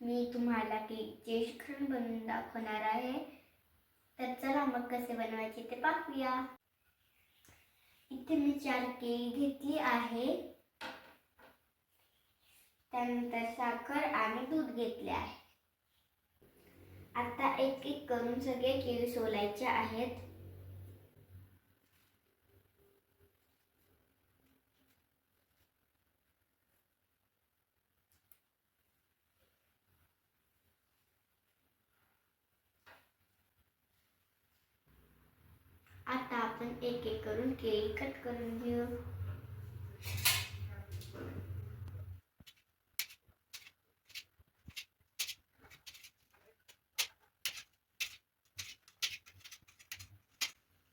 मी तुम्हाला केकचे शिखरण बनवून दाखवणार आहे तर चला मग कसे बनवायचे ते पाहूया. इथे मी चार केळी घेतली आहे. त्यानंतर साखर आणि दूध घेतले आहे. आता एक एक करून सगळे केळी सोलायचे आहेत. आता आपण एक एक करून, केळी कट करून घेऊ.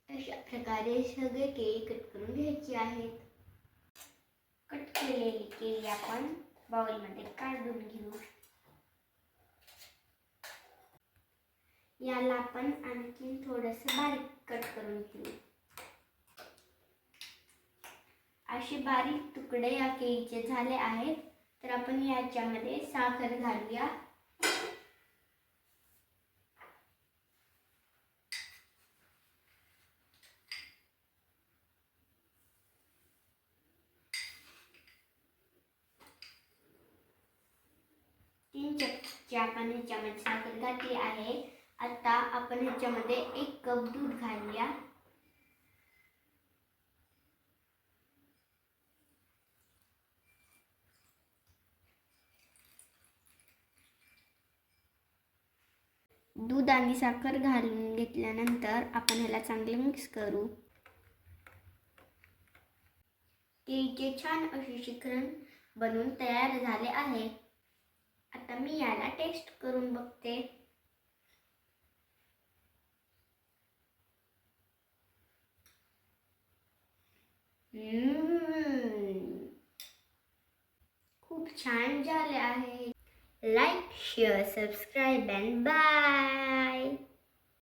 अशा प्रकारे सगळे केळी कट करून घ्यायची आहेत. कट केलेली केळी आपण बाउलमध्ये काढून घेऊ. याला आपण बारीक असे बारीक तुकडे या केळीचे झाले आहेत. तर आपण याच्यामध्ये साखर घालूया. तीन चमचे आपण ह्याच्यामध्ये साखर घातली आहे. आता आपण ह्याच्यामध्ये एक कप दूध घालूया. दूध आणि साखर घालून घेतल्यानंतर आपण ह्याला चांगले मिक्स करू. केळीचे छान असे शिखरण बनवून तयार झाले आहे आता मी याला टेस्ट करून बघते. हम्म. खूप छान झाले आहे Like, share, subscribe and bye.